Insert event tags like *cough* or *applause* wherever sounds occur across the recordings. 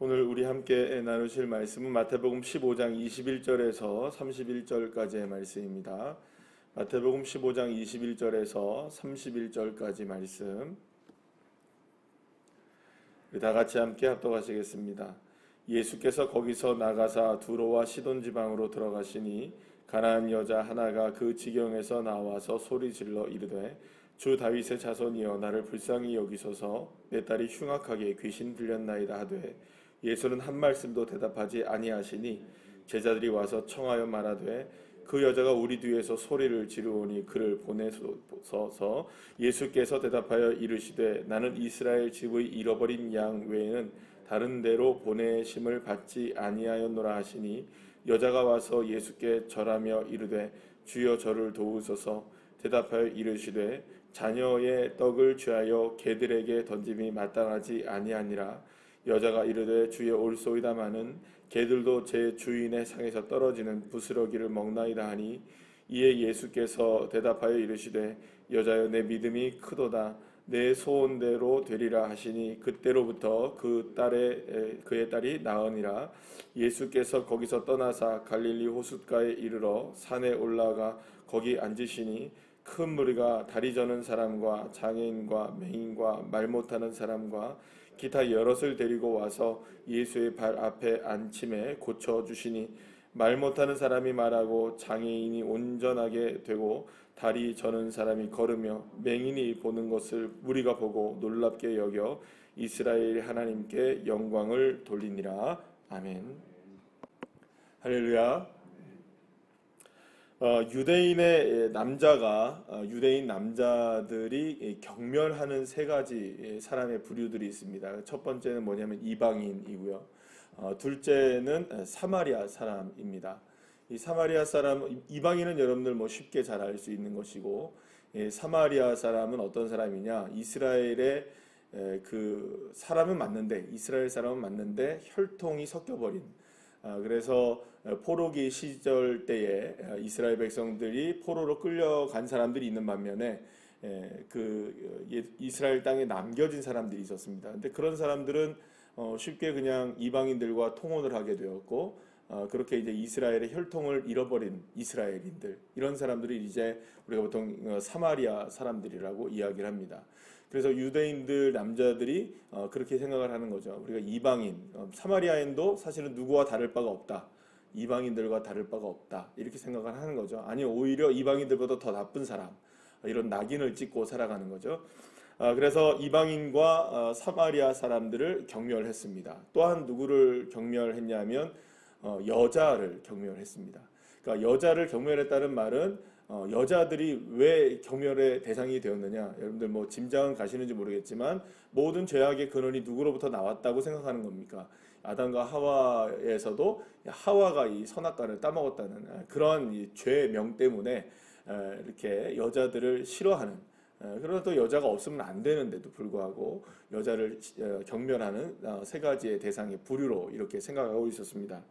오늘 우리 함께 나누실 말씀은 마태복음 15장 21절에서 31절까지의 말씀입니다. 마태복음 15장 21절에서 31절까지 말씀. 우리 다 같이 함께 합독하시겠습니다. 예수께서 거기서 나가사 두로와 시돈 지방으로 들어가시니 가나안 여자 하나가 그 지경에서 나와서 소리 질러 이르되 주 다윗의 자손이여 나를 불쌍히 여기소서 내 딸이 흉악하게 귀신 들렸나이다 하되 예수는 한 말씀도 대답하지 아니하시니 제자들이 와서 청하여 말하되 그 여자가 우리 뒤에서 소리를 지르오니 그를 보내소서 예수께서 대답하여 이르시되 나는 이스라엘 집의 잃어버린 양 외에는 다른 데로 보내심을 받지 아니하였노라 하시니 여자가 와서 예수께 절하며 이르되 주여 저를 도우소서 대답하여 이르시되 자녀의 떡을 취하여 개들에게 던짐이 마땅하지 아니하니라 여자가 이르되 주여 올소이다마는 개들도 제 주인의 상에서 떨어지는 부스러기를 먹나이다 하니 이에 예수께서 대답하여 이르시되 여자여 내 믿음이 크도다. 내 소원대로 되리라 하시니 그때로부터 그 딸의 그의 딸이 나으니라. 예수께서 거기서 떠나사 갈릴리 호숫가에 이르러 산에 올라가 거기 앉으시니 큰 무리가 다리 저는 사람과 장애인과 맹인과 말 못하는 사람과 기타 여럿을 데리고 와서 예수의 발 앞에 앉힘에 고쳐 주시니 말 못하는 사람이 말하고 장애인이 온전하게 되고 다리 저는 사람이 걸으며 맹인이 보는 것을 무리가 보고 놀랍게 여겨 이스라엘 하나님께 영광을 돌리니라 아멘. 할렐루야. 어, 유대인의 남자가 어, 유대인 남자들이 경멸하는 세 가지 사람의 부류들이 있습니다. 첫 번째는 뭐냐면 이방인이고요. 어, 둘째는 사마리아 사람입니다. 이 사마리아 사람 이방인은 여러분들 뭐 쉽게 잘 알 수 있는 것이고 예, 사마리아 사람은 어떤 사람이냐? 이스라엘의 에, 그 사람은 맞는데 이스라엘 사람은 맞는데 혈통이 섞여버린 아, 그래서 포로기 시절 때에 이스라엘 백성들이 포로로 끌려간 사람들이 있는 반면에 그 이스라엘 땅에 남겨진 사람들이 있었습니다. 근데 그런 사람들은 어, 쉽게 그냥 이방인들과 통혼을 하게 되었고 어, 그렇게 이제 이스라엘의 혈통을 잃어버린 이스라엘인들 이런 사람들이 이제 우리가 보통 어, 사마리아 사람들이라고 이야기를 합니다. 그래서 유대인들 남자들이 그렇게 생각을 하는 거죠. 우리가 이방인 사마리아인도 사실은 누구와 다를 바가 없다. 이방인들과 다를 바가 없다. 이렇게 생각을 하는 거죠. 아니 오히려 이방인들보다 더 나쁜 사람 이런 낙인을 찍고 살아가는 거죠. 그래서 이방인과 사마리아 사람들을 경멸했습니다. 또한 누구를 경멸했냐면 어, 여자를 경멸했습니다. 그러니까 여자를 경멸했다는 말은 어, 여자들이 왜 경멸의 대상이 되었느냐? 여러분들 뭐 짐작은 가시는지 모르겠지만 모든 죄악의 근원이 누구로부터 나왔다고 생각하는 겁니까? 아담과 하와에서도 하와가 이 선악과를 따먹었다는 그런 죄명 때문에 이렇게 여자들을 싫어하는 그러나 또 여자가 없으면 안 되는데도 불구하고 여자를 어, 경멸하는 어, 세 가지의 대상의 부류로 이렇게 생각하고 있었습니다.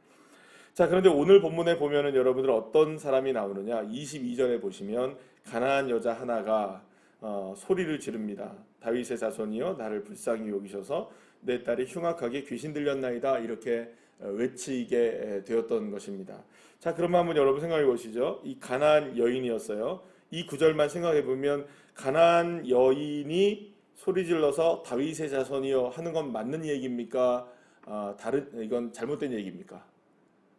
자, 그런데 오늘 본문에 보면은 여러분들 어떤 사람이 나오느냐? 22절에 보시면 가나안 여자 하나가 어, 소리를 지릅니다. 다윗의 자손이여 나를 불쌍히 여기셔서 내 딸이 흉악하게 귀신 들렸나이다 이렇게 어, 외치게 되었던 것입니다. 자, 그러면 한번 여러분 생각해 보시죠. 이 가나안 여인이었어요. 이 구절만 생각해 보면 가나안 여인이 소리 질러서 다윗의 자손이여 하는 건 맞는 얘기입니까? 아, 다른 이건 잘못된 얘기입니까?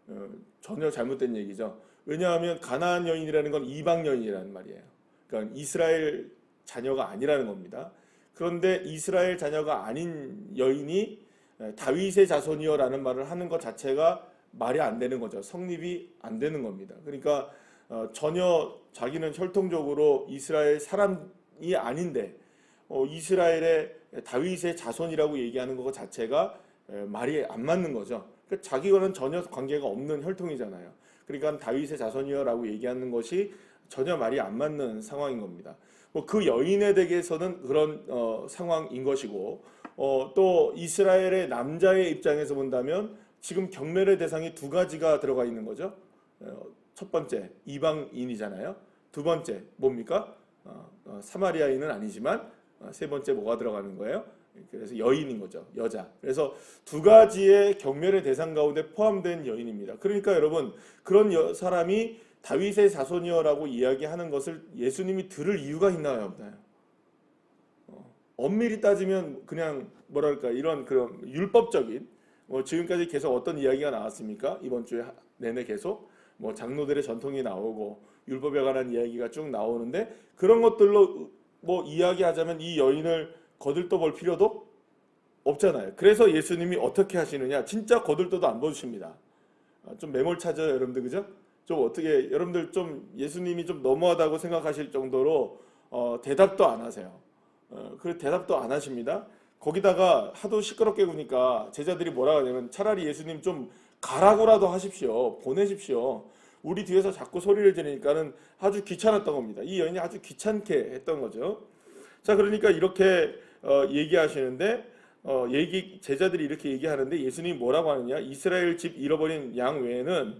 어, 전혀 잘못된 얘기죠. 왜냐하면 가나안 여인이라는 건 이방 여인이라는 말이에요. 그러니까 이스라엘 자녀가 아니라는 겁니다. 그런데 이스라엘 자녀가 아닌 여인이 다윗의 자손이여라는 말을 하는 것 자체가 말이 안 되는 거죠. 성립이 안 되는 겁니다. 그러니까 어, 전혀 자기는 혈통적으로 이스라엘 사람이 아닌데 어, 이스라엘의 다윗의 자손이라고 얘기하는 것 자체가 에, 말이 안 맞는 거죠. 그 자기와는 전혀 관계가 없는 혈통이잖아요. 그러니까 다윗의 자손이여라고 얘기하는 것이 전혀 말이 안 맞는 상황인 겁니다. 뭐 그 여인에 대해서는 그런 어, 상황인 것이고 어, 또 이스라엘의 남자의 입장에서 본다면 지금 경멸의 대상이 두 가지가 들어가 있는 거죠. 어, 첫 번째 이방인이잖아요. 두 번째 뭡니까? 어, 어, 사마리아인은 아니지만 어, 세 번째 뭐가 들어가는 거예요? 그래서 여인인 거죠. 여자. 그래서 두 가지의 경멸의 대상 가운데 포함된 여인입니다. 그러니까 여러분 그런 여- 사람이 다윗의 자손이여라고 이야기하는 것을 예수님이 들을 이유가 있나요, 없나요? 어, 엄밀히 따지면 그냥 뭐랄까 이런 그런 율법적인 뭐 지금까지 계속 어떤 이야기가 나왔습니까? 이번 주에 하- 내내 계속 뭐 장로들의 전통이 나오고 율법에 관한 이야기가 쭉 나오는데 그런 것들로 뭐 이야기하자면 이 여인을 거들떠 볼 필요도 없잖아요. 그래서 예수님이 어떻게 하시느냐? 진짜 거들떠도 안 보십니다. 아, 좀 매몰 찾아요, 여러분들 그죠? 좀 어떻게 여러분들 좀 예수님이 좀 너무하다고 생각하실 정도로 어, 대답도 안 하세요. 어, 그 대답도 안 하십니다. 거기다가 하도 시끄럽게 구니까 제자들이 뭐라 하냐면 차라리 예수님 좀 가라고라도 하십시오. 보내십시오. 우리 뒤에서 자꾸 소리를 지르니까는 아주 귀찮았던 겁니다. 이 여인이 아주 귀찮게 했던 거죠. 자, 그러니까 이렇게 어, 얘기하시는데 어, 얘기 제자들이 이렇게 얘기하는데 예수님이 뭐라고 하느냐? 이스라엘 집 잃어버린 양 외에는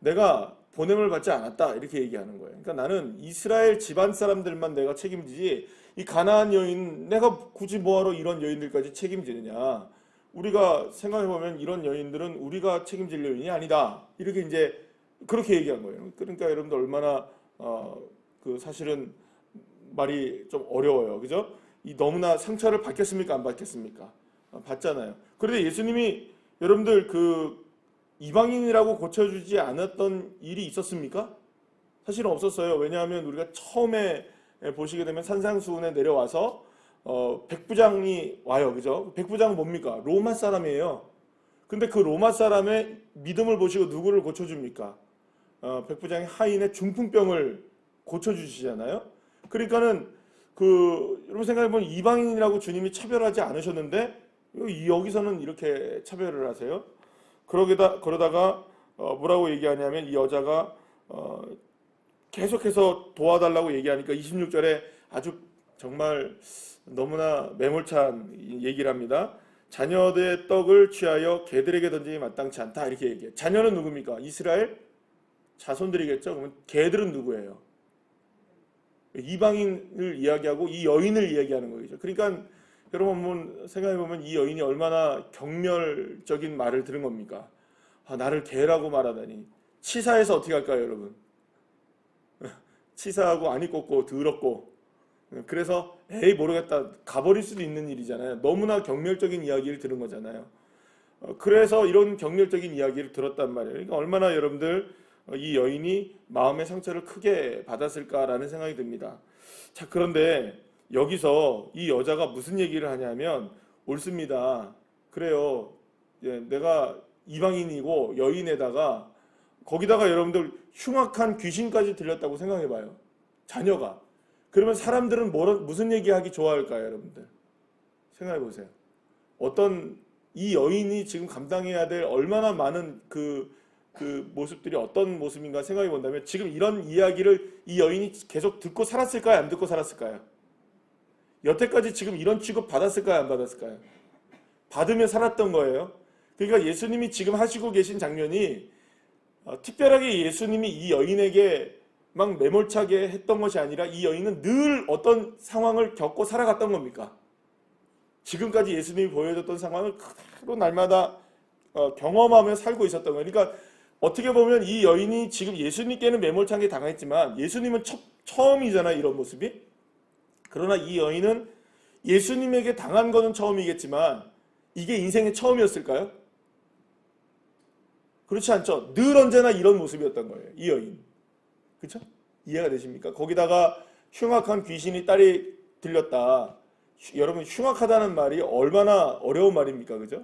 내가 보냄을 받지 않았다 이렇게 얘기하는 거예요. 그러니까 나는 이스라엘 집안 사람들만 내가 책임지지 이 가나안 여인 내가 굳이 뭐하러 이런 여인들까지 책임지느냐? 우리가 생각해 보면 이런 여인들은 우리가 책임질 여인이 아니다. 이렇게 이제 그렇게 얘기한 거예요. 그러니까 여러분들 얼마나 어, 그 사실은 말이 좀 어려워요. 그죠? 이 너무나 상처를 받겠습니까? 안 받겠습니까? 어, 받잖아요. 그런데 예수님이 여러분들 그 이방인이라고 고쳐주지 않았던 일이 있었습니까? 사실은 없었어요. 왜냐하면 우리가 처음에 보시게 되면 산상수훈에 내려와서 어, 백부장이 와요. 그죠? 백부장은 뭡니까? 로마 사람이에요. 근데 그 로마 사람의 믿음을 보시고 누구를 고쳐줍니까? 어, 백부장이 하인의 중풍병을 고쳐주시잖아요. 그러니까는 그 여러분 생각해 보면 이방인이라고 주님이 차별하지 않으셨는데 여- 여기서는 이렇게 차별을 하세요. 그러게다 그러다가 어, 뭐라고 얘기하냐면 이 여자가 어, 계속해서 도와달라고 얘기하니까 26절에 아주 정말 너무나 매몰찬 얘기를 합니다. 자녀들의 떡을 취하여 개들에게 던지기 마땅치 않다 이렇게 얘기해요. 자녀는 누굽니까? 이스라엘 자손들이겠죠. 그러면 개들은 누구예요? 이방인을 이야기하고 이 여인을 이야기하는 거죠. 그러니까 여러분 생각해 보면 이 여인이 얼마나 경멸적인 말을 들은 겁니까? 아, 나를 개라고 말하다니. 치사해서 어떻게 할까요, 여러분? *laughs* 치사하고 안이 꽂고 더럽고 그래서 에이 모르겠다 가버릴 수도 있는 일이잖아요. 너무나 경멸적인 이야기를 들은 거잖아요. 어, 그래서 이런 경멸적인 이야기를 들었단 말이에요. 그러니까 얼마나 여러분들 어, 이 여인이 마음의 상처를 크게 받았을까라는 생각이 듭니다. 자, 그런데 여기서 이 여자가 무슨 얘기를 하냐면 옳습니다. 그래요. 예, 내가 이방인이고 여인에다가 거기다가 여러분들 흉악한 귀신까지 들렸다고 생각해 봐요. 자녀가. 그러면 사람들은 뭐, 무슨 얘기하기 좋아할까요, 여러분들? 생각해 보세요. 어떤 이 여인이 지금 감당해야 될 얼마나 많은 그, 그 모습들이 어떤 모습인가 생각해 본다면 지금 이런 이야기를 이 여인이 계속 듣고 살았을까요? 안 듣고 살았을까요? 여태까지 지금 이런 취급 받았을까요? 안 받았을까요? 받으며 살았던 거예요. 그러니까 예수님이 지금 하시고 계신 장면이 어, 특별하게 예수님이 이 여인에게 막 매몰차게 했던 것이 아니라 이 여인은 늘 어떤 상황을 겪고 살아갔던 겁니까? 지금까지 예수님이 보여줬던 상황을 그대로 날마다 어, 경험하며 살고 있었던 거예요. 그러니까 어떻게 보면 이 여인이 지금 예수님께는 매몰차게 당했지만 예수님은 처, 처음이잖아요. 이런 모습이. 그러나 이 여인은 예수님에게 당한 거는 처음이겠지만 이게 인생의 처음이었을까요? 그렇지 않죠. 늘 언제나 이런 모습이었던 거예요. 이 여인. 그렇죠? 이해가 되십니까? 거기다가 흉악한 귀신이 딸이 들렸다. 휴- 여러분 흉악하다는 말이 얼마나 어려운 말입니까? 그죠?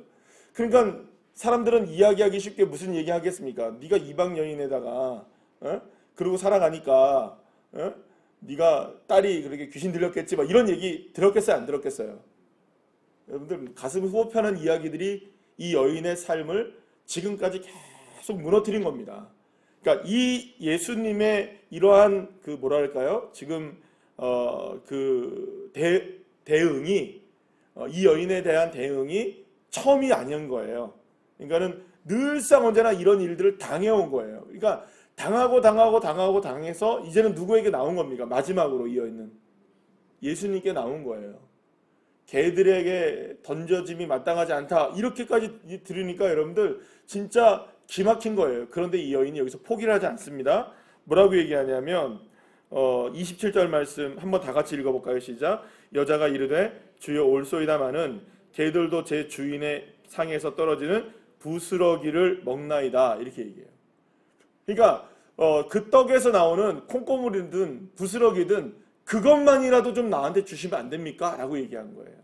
그러니까 사람들은 이야기하기 쉽게 무슨 얘기 하겠습니까? 네가 이방 여인에다가 어? 그러고 살아가니까 어? 네가 딸이 그렇게 귀신 들렸겠지 막 이런 얘기 들었겠어요? 안 들었겠어요? 여러분들 가슴 후원하는 이야기들이 이 여인의 삶을 지금까지 계속 무너뜨린 겁니다. 그러니까 이 예수님의 이러한 그 뭐랄까요? 지금 어 그 대응이 어, 이 여인에 대한 대응이 처음이 아닌 거예요. 그러니까는 늘상 언제나 이런 일들을 당해온 거예요. 그러니까 당하고 당하고 당하고 당해서 이제는 누구에게 나온 겁니까? 마지막으로 이 여인은 예수님께 나온 거예요. 개들에게 던져짐이 마땅하지 않다. 이렇게까지 들으니까 여러분들 진짜 기막힌 거예요. 그런데 이 여인이 여기서 포기를 하지 않습니다. 뭐라고 얘기하냐면 어, 27절 말씀 한번 다 같이 읽어볼까요? 시작. 여자가 이르되 주여 올소이다마는 개들도 제 주인의 상에서 떨어지는 부스러기를 먹나이다 이렇게 얘기해요. 그러니까 어, 그 떡에서 나오는 콩고물이든 부스러기든 그것만이라도 좀 나한테 주시면 안 됩니까? 라고 얘기한 거예요.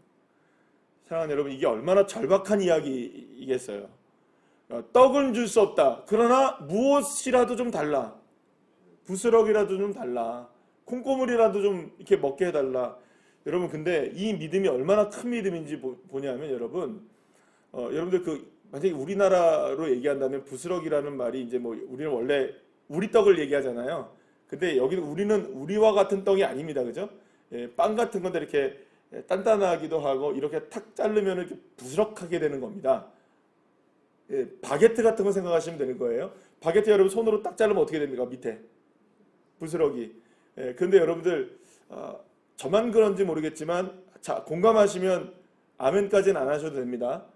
사랑하는 여러분 이게 얼마나 절박한 이야기이겠어요. 어, 떡은 줄 수 없다. 그러나 무엇이라도 좀 달라. 부스러기라도 좀 달라. 콩고물이라도 좀 이렇게 먹게 해달라. 여러분 근데 이 믿음이 얼마나 큰 믿음인지 보, 보냐면 여러분 어, 여러분들 그 만약에 우리나라로 얘기한다면 부스러기라는 말이 이제 뭐 우리는 원래 우리 떡을 얘기하잖아요. 근데 여기는 우리는 우리와 같은 떡이 아닙니다. 그죠? 예, 빵 같은 건데 이렇게 단단하기도 하고 이렇게 탁 자르면 이렇게 부스럭하게 되는 겁니다. 예, 바게트 같은 거 생각하시면 되는 거예요. 바게트 여러분 손으로 딱 자르면 어떻게 됩니까? 밑에 부스러기. 예, 근데 여러분들 어, 저만 그런지 모르겠지만 자 공감하시면 아멘까지는 안 하셔도 됩니다.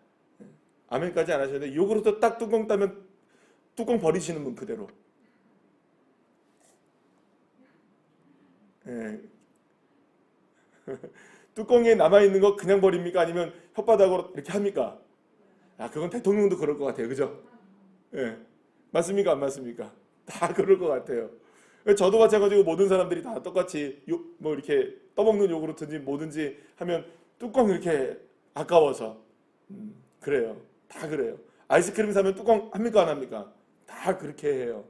예, 아멘까지 안 하셔도 돼. 요구르트 딱 뚜껑 따면 뚜껑 버리시는 분 그대로. 예. *laughs* 뚜껑에 남아 있는 거 그냥 버립니까? 아니면 혓바닥으로 이렇게 합니까? 아, 그건 대통령도 그럴 것 같아요. 그죠? 예. 맞습니까? 안 맞습니까? *laughs* 다 그럴 것 같아요. 저도 마찬가지고 모든 사람들이 다 똑같이 요, 뭐 이렇게 떠먹는 요구르트인지 뭐든지 하면 뚜껑 이렇게 아까워서 음, 그래요. 다 그래요. 아이스크림 사면 뚜껑 합니까 안 합니까? 다 그렇게 해요.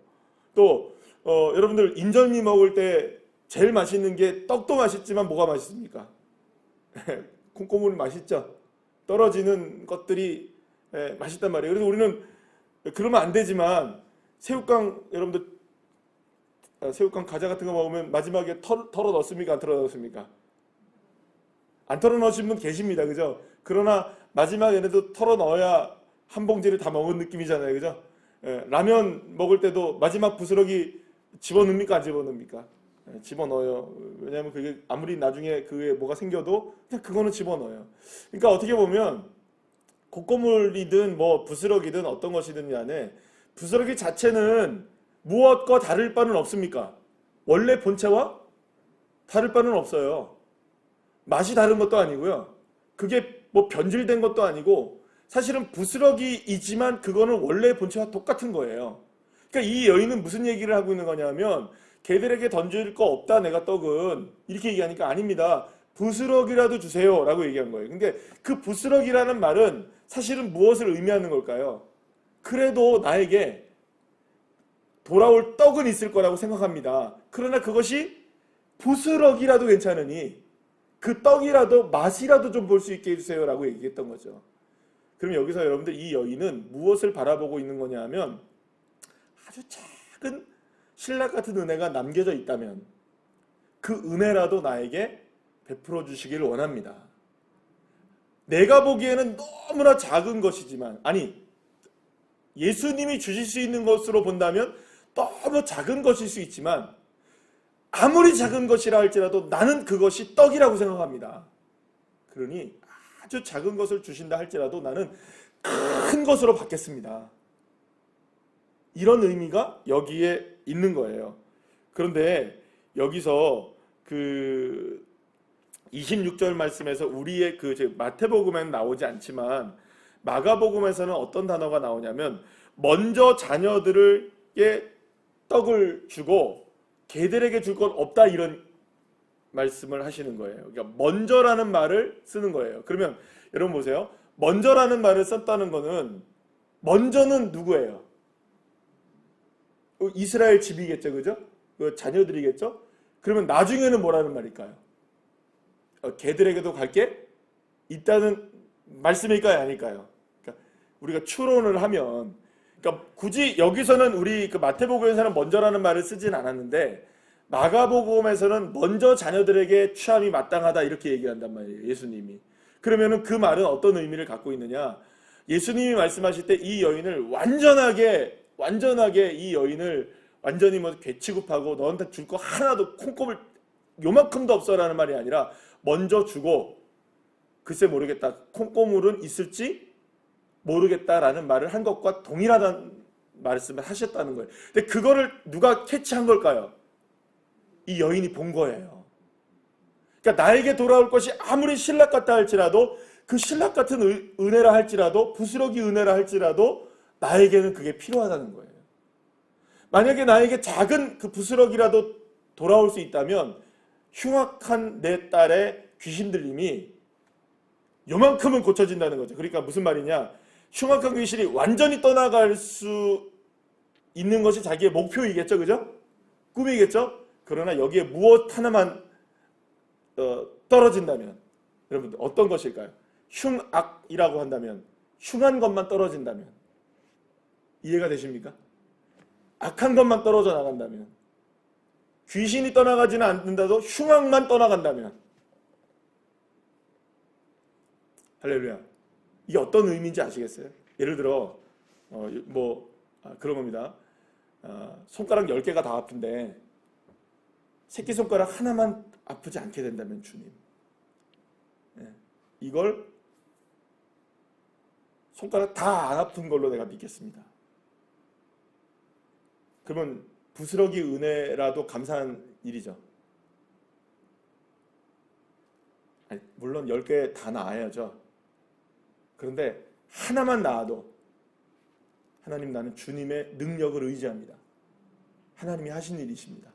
또 어, 여러분들 인절미 먹을 때 제일 맛있는 게 떡도 맛있지만 뭐가 맛있습니까? *laughs* 콩고물 맛있죠. 떨어지는 것들이 예, 맛있단 말이에요. 그래서 우리는 그러면 안 되지만 새우깡 여러분들 아, 새우깡 과자 같은 거 먹으면 마지막에 털, 털어 넣습니까? 안 털어 넣습니까? 안 털어 넣으신 분 계십니다. 그죠? 그러나 마지막에 얘네도 털어 넣어야 한 봉지를 다 먹은 느낌이잖아요. 그죠? 예, 라면 먹을 때도 마지막 부스러기 집어넣습니까? 안 집어넣습니까? 예, 집어넣어요. 왜냐하면 그게 아무리 나중에 그에 뭐가 생겨도 그냥 그거는 집어넣어요. 그러니까 어떻게 보면 콧고물이든 뭐 부스러기든 어떤 것이든 간에 부스러기 자체는 무엇과 다를 바는 없습니까? 원래 본체와 다를 바는 없어요. 맛이 다른 것도 아니고요. 그게 뭐 변질된 것도 아니고 사실은 부스러기이지만 그거는 원래 본체와 똑같은 거예요. 그러니까 이 여인은 무슨 얘기를 하고 있는 거냐면 개들에게 던질 거 없다 내가 떡은 이렇게 얘기하니까 아닙니다. 부스러기라도 주세요 라고 얘기한 거예요. 근데 그 부스러기라는 말은 사실은 무엇을 의미하는 걸까요? 그래도 나에게 돌아올 떡은 있을 거라고 생각합니다. 그러나 그것이 부스러기라도 괜찮으니 그 떡이라도 맛이라도 좀 볼 수 있게 해주세요라고 얘기했던 거죠. 그럼 여기서 여러분들 이 여인은 무엇을 바라보고 있는 거냐 하면 아주 작은 신락 같은 은혜가 남겨져 있다면 그 은혜라도 나에게 베풀어 주시기를 원합니다. 내가 보기에는 너무나 작은 것이지만 아니 예수님이 주실 수 있는 것으로 본다면 너무 작은 것일 수 있지만 아무리 작은 것이라 할지라도 나는 그것이 떡이라고 생각합니다. 그러니 아주 작은 것을 주신다 할지라도 나는 큰 것으로 받겠습니다. 이런 의미가 여기에 있는 거예요. 그런데 여기서 그 26절 말씀에서 우리의 그 마태복음에는 나오지 않지만 마가복음에서는 어떤 단어가 나오냐면 먼저 자녀들에게 떡을 주고 개들에게 줄 건 없다 이런 말씀을 하시는 거예요. 그러니까 먼저라는 말을 쓰는 거예요. 그러면 여러분 보세요. 먼저라는 말을 썼다는 거는 먼저는 누구예요? 어, 이스라엘 집이겠죠, 그죠? 그 자녀들이겠죠? 그러면 나중에는 뭐라는 말일까요? 어, 개들에게도 갈게 있다는 말씀일까요, 아닐까요? 그러니까 우리가 추론을 하면, 그러니까 굳이 여기서는 우리 그 마태복음에서는 먼저라는 말을 쓰진 않았는데 마가복음에서는 먼저 자녀들에게 취함이 마땅하다 이렇게 얘기한단 말이에요, 예수님이. 그러면은 그 말은 어떤 의미를 갖고 있느냐? 예수님이 말씀하실 때 이 여인을 완전하게 완전하게 이 여인을 완전히 뭐 괴취급하고 너한테 줄 거 하나도 콩꼽을 요만큼도 없어라는 말이 아니라 먼저 주고 글쎄 모르겠다. 콩고물은 있을지 모르겠다라는 말을 한 것과 동일하다는 말씀을 하셨다는 거예요. 근데 그거를 누가 캐치한 걸까요? 이 여인이 본 거예요. 그러니까 나에게 돌아올 것이 아무리 신락 같다 할지라도 그 신락 같은 은- 은혜라 할지라도 부스러기 은혜라 할지라도 나에게는 그게 필요하다는 거예요. 만약에 나에게 작은 그 부스러기라도 돌아올 수 있다면 흉악한 내 딸의 귀신 들림이 요만큼은 고쳐진다는 거죠. 그러니까 무슨 말이냐? 흉악한 귀신이 완전히 떠나갈 수 있는 것이 자기의 목표이겠죠, 그죠? 꿈이겠죠. 그러나 여기에 무엇 하나만 어, 떨어진다면 여러분 어떤 것일까요? 흉악이라고 한다면 흉한 것만 떨어진다면 이해가 되십니까? 악한 것만 떨어져 나간다면 귀신이 떠나가지는 않는다도 흉악만 떠나간다면 할렐루야 이게 어떤 의미인지 아시겠어요? 예를 들어 어, 뭐 아, 그런 겁니다 아, 손가락 10개가 다 아픈데 새끼손가락 하나만 아프지 않게 된다면 주님 예, 이걸 손가락 다 안 아픈 걸로 내가 믿겠습니다 그러면 부스러기 은혜라도 감사한 일이죠. 아니, 물론 10개 다 나아야죠. 그런데 하나만 나아도 하나님 나는 주님의 능력을 의지합니다. 하나님이 하신 일이십니다.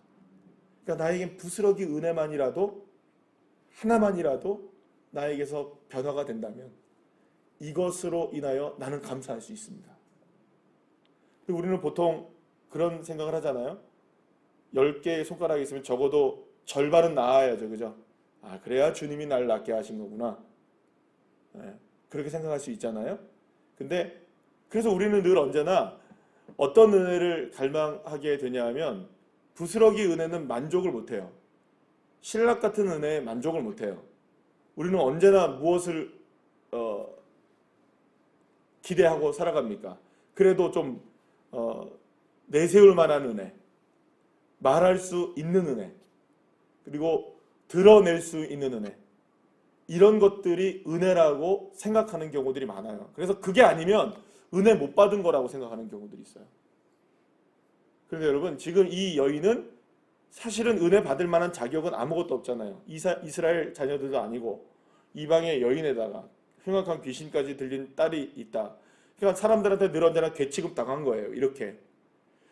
그러니까 나에겐 부스러기 은혜만이라도 하나만이라도 나에게서 변화가 된다면 이것으로 인하여 나는 감사할 수 있습니다. 우리는 보통 그런 생각을 하잖아요. 10개의 손가락이 있으면 적어도 절반은 나아야죠. 그죠? 아, 그래야 주님이 날 낫게 하신 거구나. 예, 그렇게 생각할 수 있잖아요. 근데 그래서 우리는 늘 언제나 어떤 은혜를 갈망하게 되냐 하면 부스러기 은혜는 만족을 못 해요. 신락 같은 은혜에 만족을 못 해요. 우리는 언제나 무엇을 어, 기대하고 살아갑니까? 그래도 좀 어, 내세울 만한 은혜, 말할 수 있는 은혜, 그리고 드러낼 수 있는 은혜. 이런 것들이 은혜라고 생각하는 경우들이 많아요. 그래서 그게 아니면 은혜 못 받은 거라고 생각하는 경우들이 있어요. 그런데 여러분, 지금 이 여인은 사실은 은혜 받을 만한 자격은 아무것도 없잖아요. 이사, 이스라엘 자녀들도 아니고 이방의 여인에다가 흉악한 귀신까지 들린 딸이 있다. 그러니까 사람들한테 늘 언제나 괴취급 당한 거예요. 이렇게.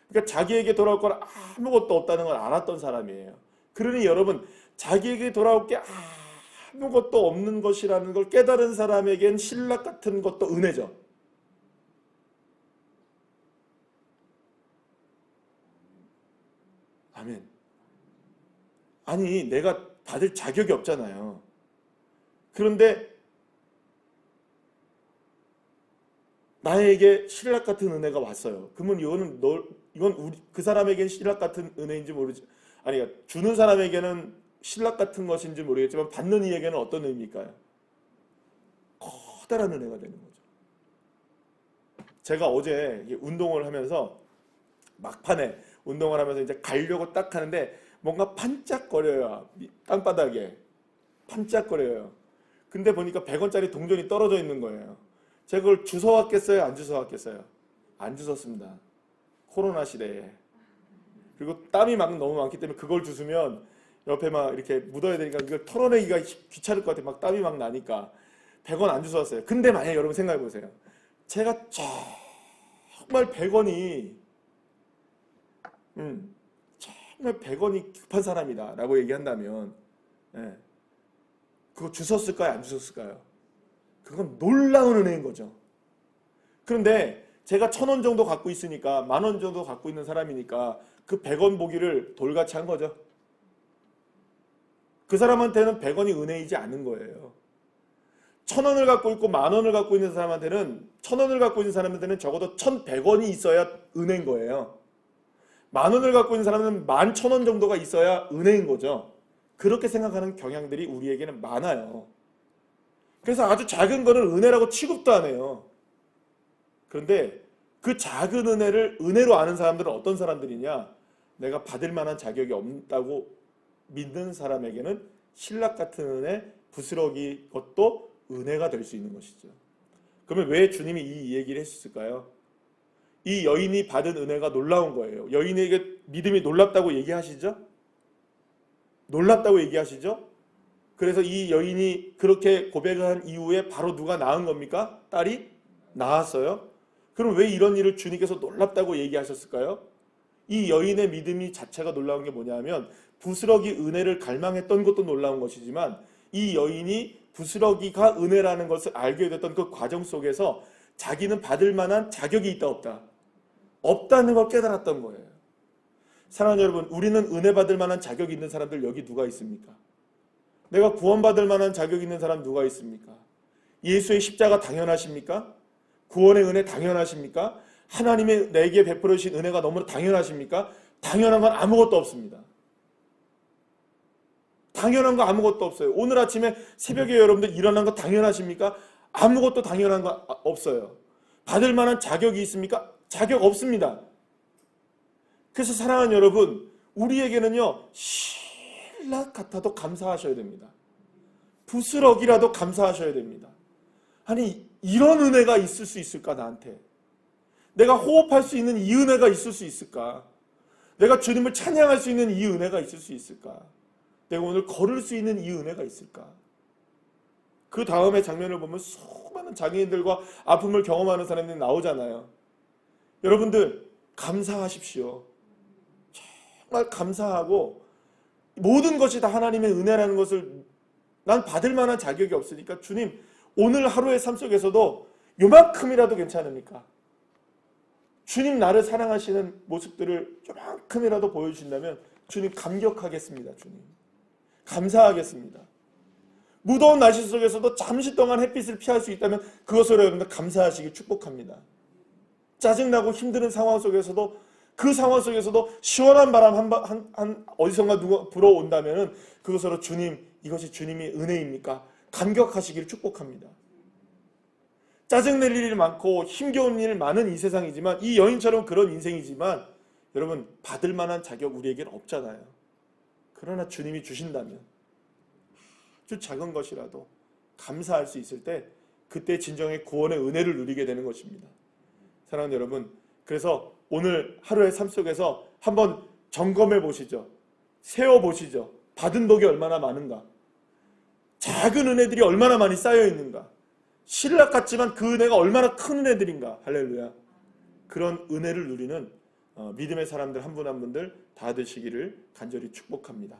그러니까 자기에게 돌아올 건 아무것도 없다는 걸 알았던 사람이에요. 그러니 여러분 자기에게 돌아올 게 아 무것도 없는 것이라는 걸 깨달은 사람에겐 신락 같은 것도 은혜죠. 아멘. 아니 내가 받을 자격이 없잖아요. 그런데 나에게 신락 같은 은혜가 왔어요. 그러면 이거는 너 이건 우리 그 사람에겐 신락 같은 은혜인지 모르지. 아니 그러니까 주는 사람에게는 신락 같은 것인지 모르겠지만 받는 이에게는 어떤 의미일까요? 커다란 은혜가 되는 거죠. 제가 어제 운동을 하면서 막판에 운동을 하면서 이제 가려고 딱 하는데 뭔가 반짝거려요. 미- 땅바닥에 반짝거려요. 근데 보니까 100원짜리 동전이 떨어져 있는 거예요. 제가 그걸 주워왔겠어요? 안 주워왔겠어요? 안 주웠습니다. 코로나 시대에. 그리고 땀이 막 너무 많기 때문에 그걸 주스면 옆에 막 이렇게 묻어야 되니까 이걸 털어내기가 귀찮을 것 같아. 막 땀이 막 나니까 100원 안 주워 왔어요. 근데 만약에 여러분 생각해 보세요. 제가 정말 100원이 음, 정말 100원이 급한 사람이다 라고 얘기한다면 예, 그거 주웠을까요? 안 주웠을까요? 그건 놀라운 은혜인 거죠. 그런데 제가 천 원 정도 갖고 있으니까 만 원 정도 갖고 있는 사람이니까 그 100원 보기를 돌같이 한 거죠. 그 사람한테는 100원이 은혜이지 않은 거예요. 천 원을 갖고 있고 만 원을 갖고 있는 사람한테는 천 원을 갖고 있는 사람한테는 적어도 천백 원이 있어야 은혜인 거예요. 만 원을 갖고 있는 사람은 만 천 원 정도가 있어야 은혜인 거죠. 그렇게 생각하는 경향들이 우리에게는 많아요. 그래서 아주 작은 거는 은혜라고 취급도 안 해요. 그런데 그 작은 은혜를 은혜로 아는 사람들은 어떤 사람들이냐? 내가 받을 만한 자격이 없다고 믿는 사람에게는 신락 같은 은혜, 부스러기 것도 은혜가 될 수 있는 것이죠. 그러면 왜 주님이 이 얘기를 했을까요? 이 여인이 받은 은혜가 놀라운 거예요. 여인에게 믿음이 놀랍다고 얘기하시죠? 놀랍다고 얘기하시죠? 그래서 이 여인이 그렇게 고백을 한 이후에 바로 누가 낳은 겁니까? 딸이 낳았어요. 그럼 왜 이런 일을 주님께서 놀랍다고 얘기하셨을까요? 이 여인의 믿음이 자체가 놀라운 게 뭐냐면 부스러기 은혜를 갈망했던 것도 놀라운 것이지만 이 여인이 부스러기가 은혜라는 것을 알게 됐던 그 과정 속에서 자기는 받을 만한 자격이 있다 없다 없다는 걸 깨달았던 거예요. 사랑하는 여러분, 우리는 은혜 받을 만한 자격이 있는 사람들 여기 누가 있습니까? 내가 구원받을 만한 자격 있는 사람 누가 있습니까? 예수의 십자가 당연하십니까? 구원의 은혜 당연하십니까? 하나님의 내게 베풀어 주신 은혜가 너무나 당연하십니까? 당연한 건 아무것도 없습니다. 당연한 거 아무것도 없어요. 오늘 아침에 새벽에 여러분들 일어난 거 당연하십니까? 아무것도 당연한 거 아- 없어요. 받을 만한 자격이 있습니까? 자격 없습니다. 그래서 사랑하는 여러분, 우리에게는요, 신락 같아도 감사하셔야 됩니다. 부스럭이라도 감사하셔야 됩니다. 아니, 이런 은혜가 있을 수 있을까, 나한테? 내가 호흡할 수 있는 이 은혜가 있을 수 있을까? 내가 주님을 찬양할 수 있는 이 은혜가 있을 수 있을까? 내가 오늘 걸을 수 있는 이 은혜가 있을까? 그 다음에 장면을 보면 수많은 장애인들과 아픔을 경험하는 사람들이 나오잖아요. 여러분들, 감사하십시오. 정말 감사하고 모든 것이 다 하나님의 은혜라는 것을 난 받을 만한 자격이 없으니까 주님 오늘 하루의 삶 속에서도 요만큼이라도 괜찮습니까? 주님 나를 사랑하시는 모습들을 요만큼이라도 보여주신다면 주님 감격하겠습니다. 주님 감사하겠습니다. 무더운 날씨 속에서도 잠시 동안 햇빛을 피할 수 있다면 그것으로 여러분들 감사하시길 축복합니다. 짜증나고 힘든 상황 속에서도 그 상황 속에서도 시원한 바람 한, 바- 한, 한 어디선가 누가 불어온다면 그것으로 주님 이것이 주님의 은혜입니까? 감격하시기를 축복합니다. 짜증낼 일이 많고 힘겨운 일 많은 이 세상이지만 이 여인처럼 그런 인생이지만 여러분 받을 만한 자격 우리에게는 없잖아요. 그러나 주님이 주신다면 아주 작은 것이라도 감사할 수 있을 때 그때 진정의 구원의 은혜를 누리게 되는 것입니다. 사랑하는 여러분, 그래서 오늘 하루의 삶 속에서 한번 점검해 보시죠. 세워 보시죠. 받은 복이 얼마나 많은가. 작은 은혜들이 얼마나 많이 쌓여 있는가. 신락 같지만 그 은혜가 얼마나 큰 은혜들인가. 할렐루야. 그런 은혜를 누리는 어, 믿음의 사람들 한분한 분들 다 되시기를 간절히 축복합니다.